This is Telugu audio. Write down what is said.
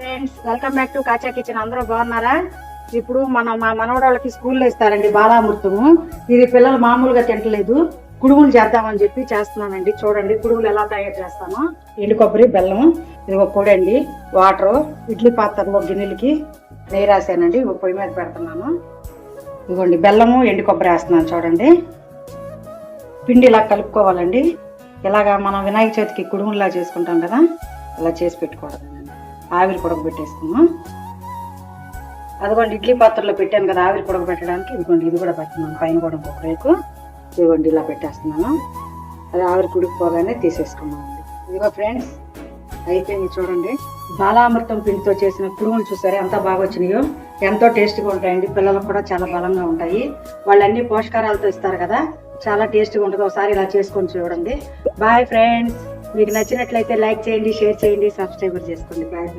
Friends welcome back to Kacha kitchen అందరూ బాగున్నారా? ఇప్పుడు మనం మా మనవడోళ్ళకి స్కూల్లో ఇస్తారండి బాలామృతము. ఇది పిల్లలు మామూలుగా తింటలేదు. కుడుములు చేద్దామని చెప్పి చేస్తున్నానండి. చూడండి కుడుములు ఎలా తయారు చేస్తామో. ఎండు కొబ్బరి బెల్లం ఇది ఒక పొడి అండి. వాటర్ ఇడ్లీ పాత్రలో గిన్నెలకి నెయ్యి రాసానండి. ఒక పొయ్యి మీద పెడుతున్నాను. ఇదిగోండి బెల్లము ఎండు కొబ్బరి వేస్తున్నాను చూడండి. పిండి ఇలా కలుపుకోవాలండి. ఇలాగా మనం వినాయక చవితికి కుడుములా చేసుకుంటాం కదా ఇలా చేసి పెట్టుకోవడం. ఆవిరి పొడక పెట్టేసుకున్నాం. అదిగోండి ఇడ్లీ పాత్రలో పెట్టాను కదా ఆవిరి పెట్టడానికి. ఇదిగోండి ఇది కూడా పెట్టున్నాను పైన కూడా ఇంకొక రేకు. ఇదిగోండి ఇలా పెట్టేస్తున్నాను. అది ఆవిరి కుడికిపోగానే తీసేసుకున్నాం. ఇదిగో ఫ్రెండ్స్ అయిపోయింది చూడండి. బాలామృతం పిండితో చేసిన పురుగులు చూసారా? ఎంత బాగా వచ్చినాయో. ఎంతో టేస్ట్గా ఉంటాయండి. పిల్లలకు కూడా చాలా బలంగా ఉంటాయి. వాళ్ళు అన్ని పోషకారాలతో ఇస్తారు కదా. చాలా టేస్ట్గా ఉంటుంది. ఒకసారి ఇలా చేసుకొని చూడండి. బాయ్ ఫ్రెండ్స్ మీకు నచ్చినట్లయితే లైక్ చేయండి షేర్ చేయండి సబ్స్క్రైబర్ చేసుకోండి. బాయ్